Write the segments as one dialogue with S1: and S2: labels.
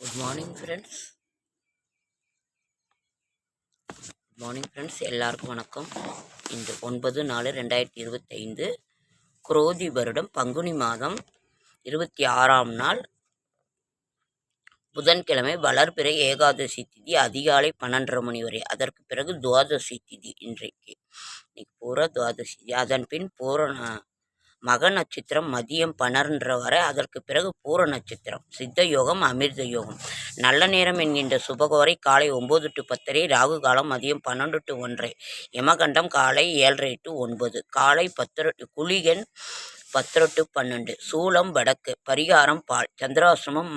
S1: Good morning friends good morning friends எல்லாருக்கும் வணக்கம். இன்று ஒன்பது நாலு ரெண்டாயிரத்தி இருபத்தைந்து குரோதி வருடம் பங்குனி மாதம் இருபத்தி ஆறாம் நாள். புதன்கிழமை வளர்பிறை ஏகாதசி திதி அதிகாலை பன்னெண்டரை மணி வரை. அதற்கு பிறகு துவாதசி திதி இன்றைக்கு. இன்னைக்கு பூரா துவாதசி திதி. அதன் பின் பூரண மக நட்சத்திரம் மதியம் பனர்ன்ற வரை அதற்கு பிறகு பூர நட்சத்திரம் சித்த யோகம் அமிர்த யோகம். நல்ல நேரம் என்கின்ற சுபகோரை காலை ஒம்பது டு பத்தரை ராகு காலம் மதியம் பன்னெண்டு டு ஒன்றரை யமகண்டம் காலை ஏழரை டு ஒன்பது காலை பத்து குளிகன் பத்தரை டு பன்னெண்டு சூளம் வடக்கு பரிகாரம் பால் சந்திராசிரமம்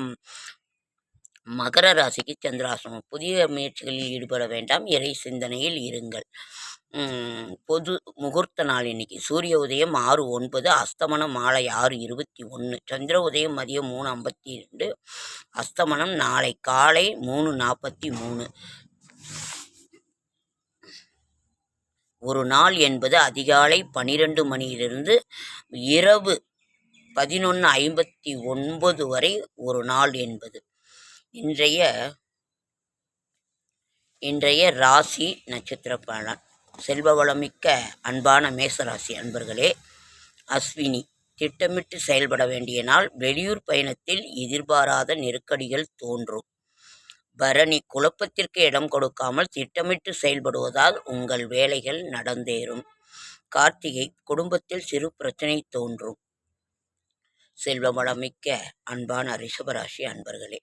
S1: மகர ராசிக்கு சந்திராசிரமம். புதிய முயற்சிகளில் ஈடுபட வேண்டாம் இறை சிந்தனையில் இருங்கள். பொது முகூர்த்த நாள் இன்னைக்கு? சூரிய உதயம் ஆறு ஒன்பது அஸ்தமனம் மாலை ஆறு இருபத்தி ஒன்று சந்திர உதயம் மதியம் மூணு ஐம்பத்தி ரெண்டு அஸ்தமனம் நாளை காலை மூணு நாற்பத்தி மூணு. ஒரு நாள் என்பது அதிகாலை பனிரெண்டு மணியிலிருந்து இரவு பதினொன்று ஐம்பத்தி ஒன்பது வரை ஒரு நாள் என்பது. இன்றைய இன்றைய ராசி நட்சத்திர பலன். செல்வ வளமிக்க அன்பான மேசராசி அன்பர்களே அஸ்வினி திட்டமிட்டு செயல்பட வேண்டிய நாள் வெளியூர் பயணத்தில் எதிர்பாராத நெருக்கடிகள் தோன்றும். பரணி குழப்பத்திற்கு இடம் கொடுக்காமல் திட்டமிட்டு செயல்படுவதால் உங்கள் வேலைகள் நடந்தேறும். கார்த்திகை குடும்பத்தில் சிறு பிரச்சனை தோன்றும். செல்வ வளமிக்க அன்பான ரிஷபராசி அன்பர்களே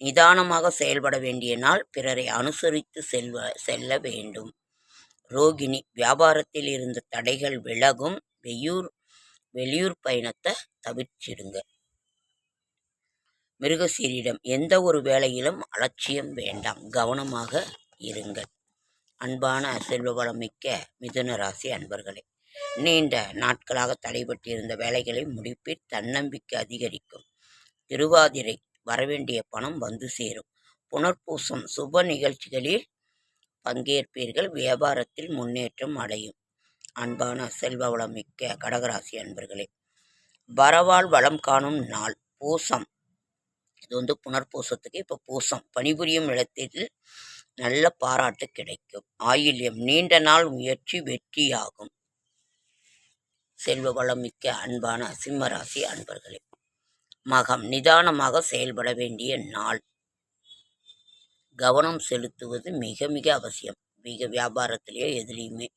S1: நிதானமாக செயல்பட வேண்டிய நாள் பிறரை அனுசரித்து செல்வ செல்ல வேண்டும். ரோகிணி. வியாபாரத்தில் இருந்த தடைகள் விலகும் வெயூர் வெளியூர் பயணத்தை தவிர்த்திடுங்க. மிருகசீரிடம் எந்த ஒரு வேலையிலும் அலட்சியம் வேண்டாம். கவனமாக இருங்கள். அன்பான செல்வ வளமிக்க மிதுன ராசி அன்பர்களே நீண்ட நாட்களாக தடைபட்டிருந்த வேலைகளை முடிப்பில் தன்னம்பிக்கை அதிகரிக்கும். திருவாதிரை வரவேண்டிய பணம் வந்து சேரும். புனர்பூசம் சுப நிகழ்ச்சிகளில் பங்கேற்பீர்கள். வியாபாரத்தில் முன்னேற்றம் அடையும். அன்பான செல்வ வளமிக்க கடகராசி அன்பர்களே வரவால் வளம் காணும் நாள். பூசம். இது வந்து புனர்பூசத்துக்கு இப்போ பூசம். பணிபுரியும் இடத்தில் நல்ல பாராட்டு கிடைக்கும். ஆயில்யம் நீண்ட நாள் முயற்சி வெற்றியாகும். செல்வ வளமிக்க அன்பான சிம்மராசி அன்பர்களே மகம் நிதானமாக செயல்பட வேண்டிய நாள். கவனம் செலுத்துவது மிக மிக அவசியம். மிக வியாபாரத்திலேயோ எதுலேயுமே.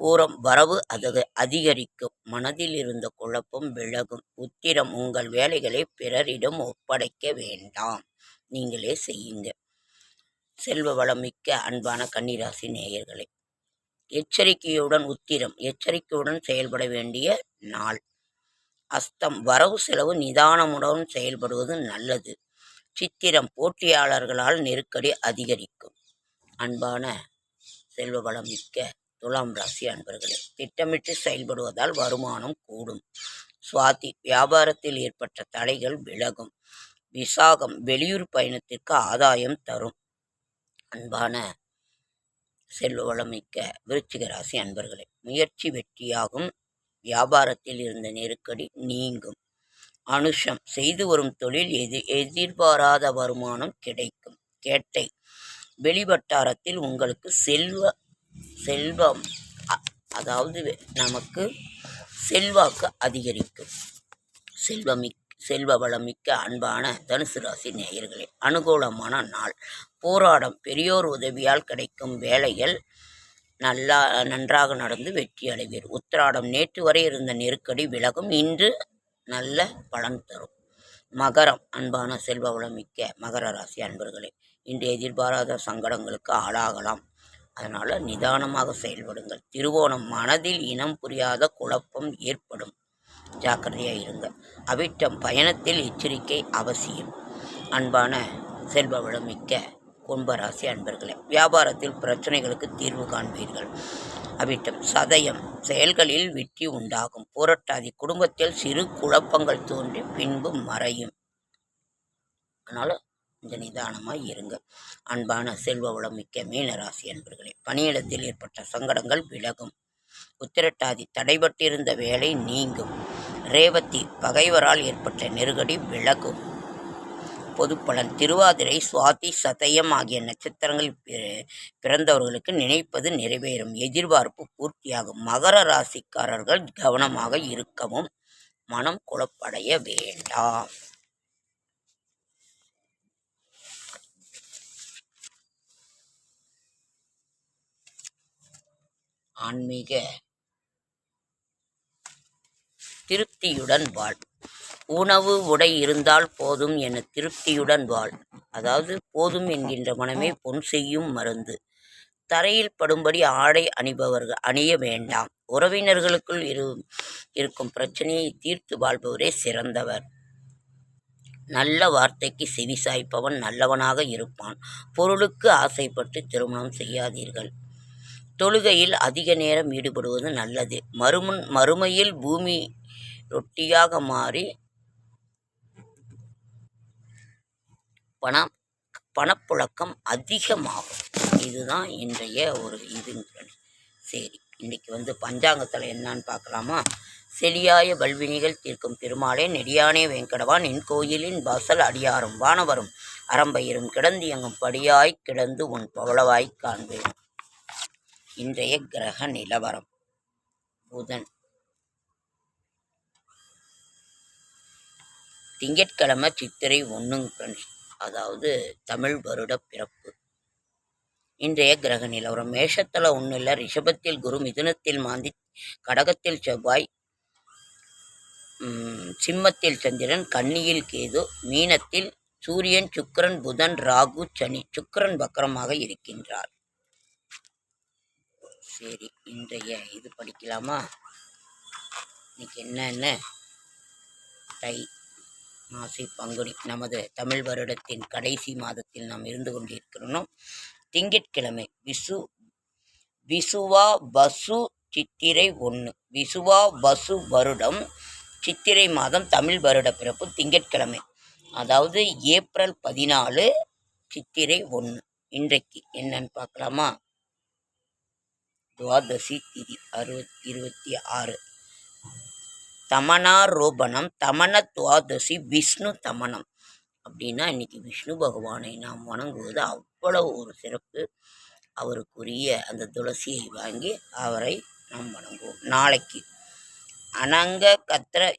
S1: பூரம் வரவு அது அதிகரிக்கும். மனதில் இருந்த குழப்பம் விலகும். உத்திரம் உங்கள் வேலைகளை பிறரிடம் ஒப்படைக்க வேண்டாம். நீங்களே செய்யுங்க. செல்வ வளமிக்க அன்பான கன்னிராசி நேயர்களே. எச்சரிக்கையுடன் உத்திரம். எச்சரிக்கையுடன் செயல்பட வேண்டிய நாள். அஸ்தம். வரவு செலவு நிதானமுடன் செயல்படுவது நல்லது. சித்திரம் போட்டியாளர்களால் நெருக்கடி அதிகரிக்கும். அன்பான செல்வ வளம் மிக்க துலாம் ராசி அன்பர்களே திட்டமிட்டு செயல்படுவதால் வருமானம் கூடும். சுவாதி வியாபாரத்தில் ஏற்பட்ட தடைகள் விலகும். விசாகம் வெளியூர் பயணத்திற்கு ஆதாயம் தரும். அன்பான செல்வ வளமிக்க விருச்சிக ராசி அன்பர்களே முயற்சி வெற்றியாகும். வியாபாரத்தில் இருந்த நெருக்கடி நீங்கும். அனுஷம். செய்து வரும் தொழில் எதி எதிர்பாராத வருமானம் கிடைக்கும். கேட்டை. வெளிவட்டாரத்தில் உங்களுக்கு செல்வ செல்வம் அதாவது நமக்கு செல்வாக்கு அதிகரிக்கும். செல்வமிக் செல்வ வளமிக்க அன்பான தனுசு ராசி நேயர்களே அனுகூலமான நாள். போராடம். பெரியோர் உதவியால் கிடைக்கும் வேலைகள் நல்லா நன்றாக நடந்து வெற்றி அடைவீர். உத்திராடம். நேற்று வரை இருந்த நெருக்கடி விலகும். இன்று நல்ல பலன் தரும். மகரம் அன்பான செல்வ வளமிக்க மகர ராசி அன்பர்களே இன்று எதிர்பாராத சங்கடங்களுக்கு ஆளாகலாம். அதனால் நிதானமாக செயல்படுங்கள். திருவோணம் மனதில் இனம் புரியாத குழப்பம் ஏற்படும். ஜாக்கிரதையாக இருங்க. அவிட்டம் பயணத்தில் எச்சரிக்கை அவசியம். அன்பான செல்வ வளமிக்க கும்பராசி அன்பர்களே வியாபாரத்தில் பிரச்சனைகளுக்கு தீர்வு காண்பீர்கள். அவிட்டம் சதயம் செயல்களில் வெற்றி உண்டாகும். போராட்டாதி குடும்பத்தில் சிறு குழப்பங்கள் தோன்றி பின்பு மறையும். அதனால் கொஞ்சம் நிதானமாக இருங்க. அன்பான செல்வ வளமிக்க மீனராசி அன்பர்களே பணியிடத்தில் ஏற்பட்ட சங்கடங்கள் விலகும். உத்திரட்டாதி தடைபட்டிருந்த வேலை நீங்கும். ரேவதி பகைவரால் ஏற்பட்ட நெருக்கடி விலகும். பொதுப்பலன் திருவாதிரை சுவாதி சதயம் ஆகிய நட்சத்திரங்கள் பிறந்தவர்களுக்கு நினைப்பது நிறைவேறும். எதிர்பார்ப்பு பூர்த்தியாகும். மகர ராசிக்காரர்கள் கவனமாக இருக்கவும் மனம் குழப்படைய வேண்டாம். ஆன்மீக திருப்தியுடன் வாழ் உணவு உடை இருந்தால் போதும் என திருப்தியுடன் வாழ். அதாவது போதும் என்கின்ற மனமே பொன் செய்யும் மருந்து. தரையில் படும்படி ஆடை அணிபவர்கள் அணிய வேண்டாம். உறவினர்களுக்குள் இரு இருக்கும் பிரச்சனையை தீர்த்து வாழ்பவரே சிறந்தவர். நல்ல வார்த்தைக்கு செவிசாய்ப்பவன் நல்லவனாக இருப்பான். பொருளுக்கு ஆசைப்பட்டு திருமணம் செய்யாதீர்கள். தொழுகையில் அதிக நேரம் ஈடுபடுவது நல்லது. மறுமுன் மறுமையில் பூமி ரொட்டியாக மாறி பணம் பணப்புழக்கம் அதிகமாகும். இதுதான் இன்றைய ஒரு இதுங்க சரி இன்றைக்கி வந்து பஞ்சாங்கத்தில் என்னன்னு பார்க்கலாமா? செலியாய வல்வினிகள் தீர்க்கும் பெருமாளே நெடியானே வெங்கடவான் என் கோயிலின் வாசல் அடியாரும் வானவரும் அறம்பயிரும் கிடந்து எங்கும் படியாய் கிடந்து உன் பவளவாய் காண்பேன். இன்றைய கிரக நிலவரம். புதன். திங்கட்கிழமை சித்திரை ஒன்றுங்க ஃப்ரெண்ட்ஸ் அதாவது தமிழ் வருட பிறப்பு. இன்றைய கிரக நிலவரம் மேஷத்தில் ஒன்றும் இல்லை ரிஷபத்தில் குரு மிதுனத்தில் மாந்தி கடகத்தில் செவ்வாய் சிம்மத்தில் சந்திரன் கன்னியில் கேது மீனத்தில் சூரியன் சுக்கரன் புதன் ராகு சனி. சுக்கரன் வக்கரமாக இருக்கின்றார். சரி இன்றைய இது படிக்கலாமா? இன்னைக்கு என்னென்ன? தை மாசி பங்குனி. நமது தமிழ் வருடத்தின் கடைசி மாதத்தில் நாம் இருந்து கொண்டிருக்கிறோம் திங்கட்கிழமை விசு விசுவா பசு சித்திரை ஒன்று. விசுவா பசு வருடம் சித்திரை மாதம் தமிழ் வருட பிறப்பு திங்கட்கிழமை. அதாவது ஏப்ரல் பதினாலு சித்திரை ஒன்று. இன்றைக்கு என்னன்னு பார்க்கலாமா? துவாதசி திதி அறுபத் இருபத்தி ஆறு. தமனாரோபணம் தமன துவாதசி விஷ்ணு தமனம். அப்படின்னா இன்னைக்கு விஷ்ணு பகவானை நாம் வணங்குவது அவ்வளவு ஒரு சிறப்பு. அவருக்குரிய அந்த துளசியை வாங்கி அவரை நாம் வணங்குவோம். நாளைக்கு அனங்க கத்திர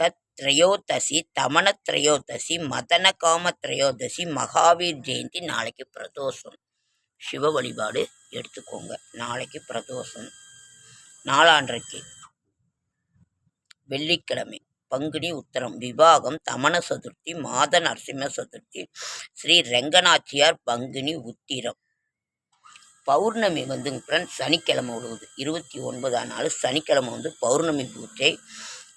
S1: கத்ரயோதசி தமன திரையோதசி மதன காம திரையோதசி மகாவீர் ஜெயந்தி நாளைக்கு பிரதோஷம். சிவ வழிபாடு எடுத்துக்கோங்க. நாளைக்கு பிரதோஷம். நாளான்றைக்கு வெள்ளிக்கிழமை. பங்குனி உத்தரம். விவாகம். தமன சதுர்த்தி. மாத நரசிம்ம சதுர்த்தி. ஸ்ரீ ரெங்கநாச்சியார் பங்குனி உத்திரம். பௌர்ணமி வந்து ஃப்ரெண்ட்ஸ் சனிக்கிழமை உழுவுது இருபத்தி ஒன்பதாம் நாள் சனிக்கிழமை வந்து பௌர்ணமி பூஜை.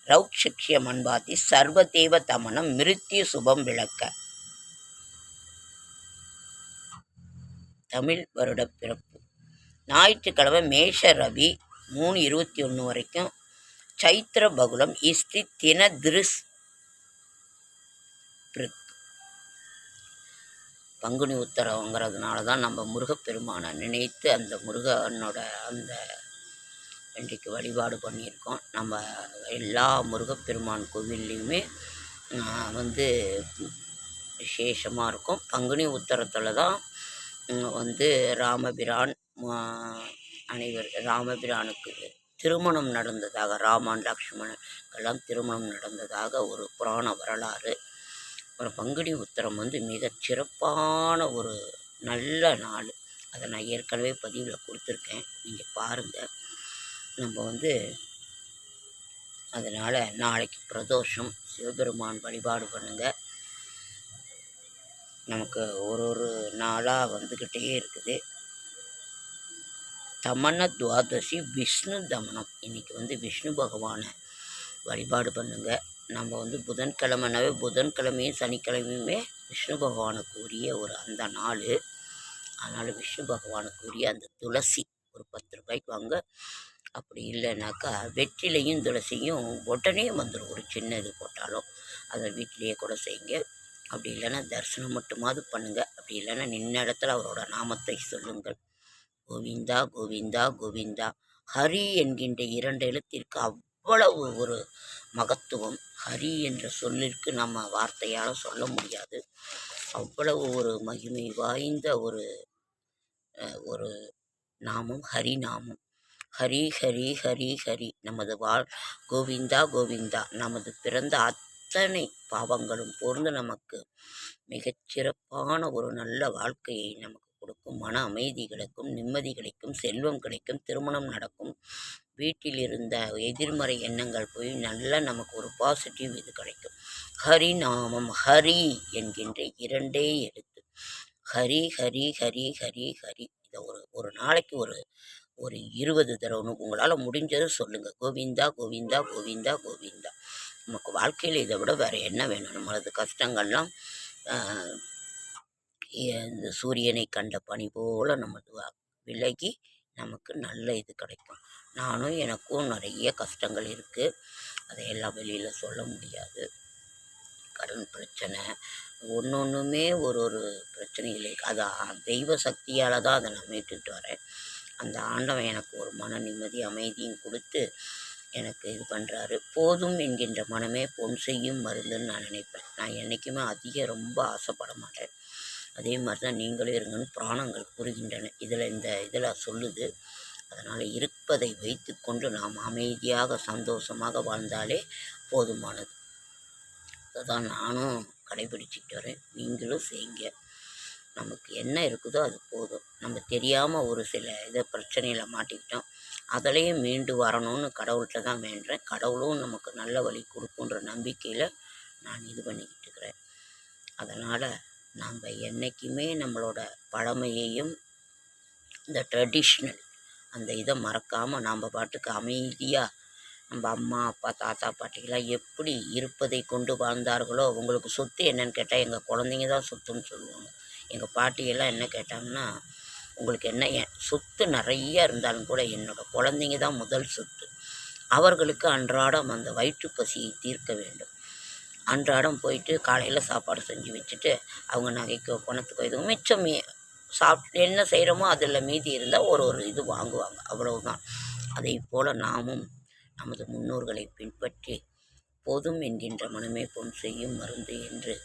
S1: ரௌட்சக்ஷிய மண்பாத்தி சர்வதேவ தமனம். மிருத்திய சுபம் விளக்க. தமிழ் வருட பிறப்பு ஞாயிற்றுக்கிழமை மேஷ ரவி. மூணு இருபத்தி ஒன்று வரைக்கும் சைத்திர பகுலம் இஸ்தி தின திருஸ் பங்குனி உத்தரவுங்கிறதுனால தான் நம்ம முருகப்பெருமானை நினைத்து அந்த முருகனோட அந்த இன்றைக்கு வழிபாடு பண்ணியிருக்கோம். நம்ம எல்லா முருகப்பெருமான் கோவில்லையுமே வந்து விசேஷமாக இருக்கும். பங்குனி உத்தரத்தில் தான் வந்து ராமபிரான் அனைவர் ராமபிரானுக்கு திருமணம் நடந்ததாக ராமன் லக்ஷ்மணனுக்கெல்லாம் திருமணம் நடந்ததாக ஒரு புராண வரலாறு. ஒரு பங்குனி உத்தரம் வந்து மிகச் சிறப்பான ஒரு நல்ல நாள். அதை நான் ஏற்கனவே பதிவில் கொடுத்துருக்கேன். நீங்கள் பாருங்கள் நம்ம வந்து அதனால் நாளைக்கு பிரதோஷம் சிவபெருமான் வழிபாடு பண்ணுங்கள் நமக்கு ஒரு ஒரு நாளாக வந்துக்கிட்டே இருக்குது. தமன துவாதசி விஷ்ணு தமனம். இன்றைக்கி வந்து விஷ்ணு பகவானை வழிபாடு பண்ணுங்கள் நம்ம வந்து புதன்கிழமைனாவே புதன்கிழமையும் சனிக்கிழமையுமே விஷ்ணு பகவானுக்கு உரிய ஒரு அந்த நாள். அதனால் விஷ்ணு பகவானுக்கு உரிய அந்த துளசி ஒரு பத்து ரூபாய்க்கு வாங்க. அப்படி இல்லைனாக்கா வெற்றிலையும் துளசியும் உடனே வந்துடும் ஒரு சின்ன இது போட்டாலும் அதை வீட்டிலேயே கூட செய்யுங்க. அப்படி இல்லைன்னா தரிசனம் மட்டுமாவது பண்ணுங்கள் அப்படி இல்லைன்னா நின்ன இடத்துல அவரோட நாமத்தை சொல்லுங்கள். கோவிந்தா கோவிந்தா கோவிந்தா. ஹரி என்கின்ற இரண்டு எழுத்திற்கு அவ்வளவு ஒரு மகத்துவம். ஹரி என்ற சொல்லிற்கு நம்ம வார்த்தையால் சொல்ல முடியாது. அவ்வளவு ஒரு மகிமை வாய்ந்த ஒரு ஒரு நாமம் ஹரி நாமம். ஹரி ஹரி ஹரி ஹரி. நமது வாழ் கோவிந்தா கோவிந்தா. நமது பிறந்த அத்தனை பாவங்களும் பொருந்து நமக்கு மிகச்சிறப்பான ஒரு நல்ல வாழ்க்கையை நமக்கு கொடுக்கும். மன அமைதி கிடைக்கும் நிம்மதி கிடைக்கும் செல்வம் கிடைக்கும் திருமணம் நடக்கும். வீட்டில் இருந்த எதிர்மறை எண்ணங்கள் போய் நல்ல நமக்கு ஒரு பாசிட்டிவ் இது கிடைக்கும். ஹரி நாமம் ஹரி என்கின்ற இரண்டே எழுத்து. ஹரி ஹரி ஹரி ஹரி ஹரி. இதை ஒரு ஒரு நாளைக்கு ஒரு ஒரு இருபது தடவை உங்களால் முடிஞ்சதை சொல்லுங்கள் கோவிந்தா கோவிந்தா கோவிந்தா கோவிந்தா. நமக்கு வாழ்க்கையில் இதை விட வேறு என்ன வேணும்? நம்மளது கஷ்டங்கள்லாம் இந்த சூரியனை கண்ட பனி போல் நமது விலகி நமக்கு நல்ல இது கிடைக்கும். நானும் எனக்கும் நிறைய கஷ்டங்கள் இருக்குது அதையெல்லாம் வெளியில் சொல்ல முடியாது. கடன் பிரச்சனை ஒன்று ஒன்றுமே ஒரு ஒரு பிரச்சனைகள் இருக்குது அது தெய்வ சக்தியால் தான் அதை நான் மீட்டுட்டு வரேன். அந்த ஆண்டவன் எனக்கு ஒரு மன நிம்மதி அமைதியும் கொடுத்து எனக்கு இது பண்ணுறாரு போதும் என்கின்ற மனமே பொன் செய்யும் மருந்துன்னு நான் நினைப்பேன். நான் என்றைக்குமே அதிக ரொம்ப ஆசைப்பட மாட்டேன். அதே மாதிரி தான் நீங்களும் இருங்கன்னு புராணங்கள் கூறுகின்றன. இதில் இந்த இதில் சொல்லுது. அதனால் இருப்பதை வைத்துக்கொண்டு நாம் அமைதியாக சந்தோஷமாக வாழ்ந்தாலே போதுமானது. அதுதான் நானும் கடைபிடிச்சிட்டு வரேன். நீங்களும் செய்யுங்க நமக்கு என்ன இருக்குதோ அது போதும். நம்ம தெரியாமல் ஒரு சில இதை பிரச்சனையில் மாட்டிக்கிட்டோம். அதுலேயும் மீண்டு வரணும்னு கடவுள்கிட்ட தான் வேண்டுறேன். கடவுளும் நமக்கு நல்ல வழி கொடுக்குன்ற நம்பிக்கையில் நான் இது பண்ணிக்கிட்டு இருக்கிறேன். அதனால் நாம் என்றைக்குமே நம்மளோட பழமையையும் இந்த ட்ரெடிஷ்னல் அந்த இதை மறக்காமல் நாம் பாட்டுக்கு அமைதியாக நம்ம அம்மா அப்பா தாத்தா பாட்டிகளாம் எப்படி இருப்பதை கொண்டு வாழ்ந்தார்களோ உங்களுக்கு சொத்து என்னன்னு கேட்டால் எங்கள் குழந்தைங்க தான் சொத்துன்னு சொல்லுவாங்க. எங்கள் பாட்டியெல்லாம் என்ன கேட்டாங்கன்னா உங்களுக்கு என்ன சொத்து நிறைய இருந்தாலும் கூட என்னோடய குழந்தைங்க தான் முதல் சொத்து. அவர்களுக்கு அன்றாடம் அந்த வயிற்று பசியை தீர்க்க வேண்டும். அன்றாடம் போயிட்டு காலையில் சாப்பாடு செஞ்சு வச்சுட்டு அவங்க நகைக்கோ பணத்துக்கோ எதுவும் மிச்சம் மீ சாப்பிட்டு என்ன செய்கிறோமோ அதில் மீதி இருந்தால் ஒரு ஒரு இது வாங்குவாங்க. அவ்வளவுதான். அதை போல் நாமும் நமது முன்னோர்களை பின்பற்றி போதும் என்கின்ற மனமே பொன் செய்யும் மருந்து என்று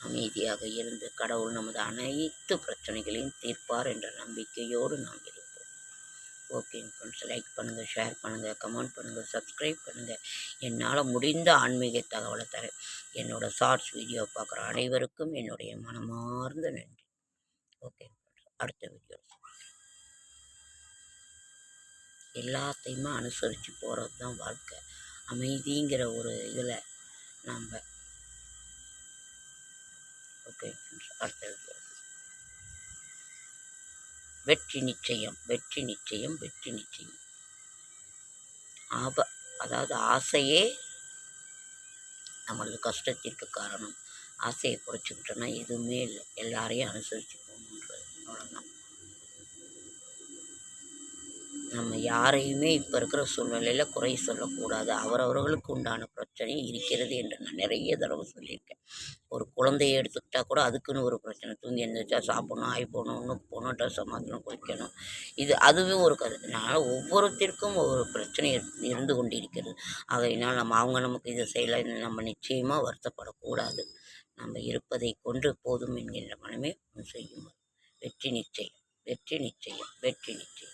S1: அமைதியாக இருந்து கடவுள் நமது அனைத்து பிரச்சனைகளையும் தீர்ப்பார் என்ற நம்பிக்கையோடு நாம் ஓகேங்க ஃப்ரெண்ட்ஸ் லைக் பண்ணுங்கள் ஷேர் பண்ணுங்கள் கமெண்ட் பண்ணுங்கள் சப்ஸ்கிரைப் பண்ணுங்கள் என்னால் முடிந்த ஆன்மீக தகவலை தரேன். என்னோடய ஷார்ட்ஸ் வீடியோ பார்க்குற அனைவருக்கும் என்னுடைய மனமார்ந்த நன்றி. ஓகே அடுத்த வீடியோ எல்லாத்தையுமே அனுசரித்து போகிறது தான் வாழ்க்கை. அமைதிங்கிற ஒரு இதில் நாம் ஓகே அடுத்த வீடியோ வெற்றி நிச்சயம் வெற்றி நிச்சயம் வெற்றி நிச்சயம். ஆப அதாவது ஆசையே நம்மளது கஷ்டத்திற்கு காரணம். ஆசையை குறைச்சிக்கிட்டோன்னா எதுவுமே இல்லை. எல்லாரையும் அனுசரித்து போகணுன்றது அவ்வளோதான் நம்ம யாரையுமே இப்போ இருக்கிற சூழ்நிலையில் குறை சொல்லக்கூடாது. அவரவர்களுக்கு உண்டான பிரச்சனை இருக்கிறது என்று நான் நிறைய தடவை சொல்லியிருக்கேன். ஒரு குழந்தையை எடுத்துக்கிட்டால் கூட அதுக்குன்னு ஒரு பிரச்சனை. தூங்கி எழுந்திரிச்சா சாப்பிடணும் ஆய் போகணும் ஒன்று போகணும் ட்ரெஸ்ஸை மாற்றணும் குளிக்கணும். இது அதுவே ஒரு கதை அதனால் ஒவ்வொருத்தருக்கும் ஒரு பிரச்சனை இரு- இருந்து கொண்டு இருக்கிறது ஆகையினால் நம்ம அவங்க நமக்கு இதை செய்யலை நம்ம நிச்சயமாக வருத்தப்படக்கூடாது. நம்ம இருப்பதை கொண்டு போதும் என்கின்ற மனமே செய்யும். வெற்றி நிச்சயம் வெற்றி நிச்சயம் வெற்றி நிச்சயம்.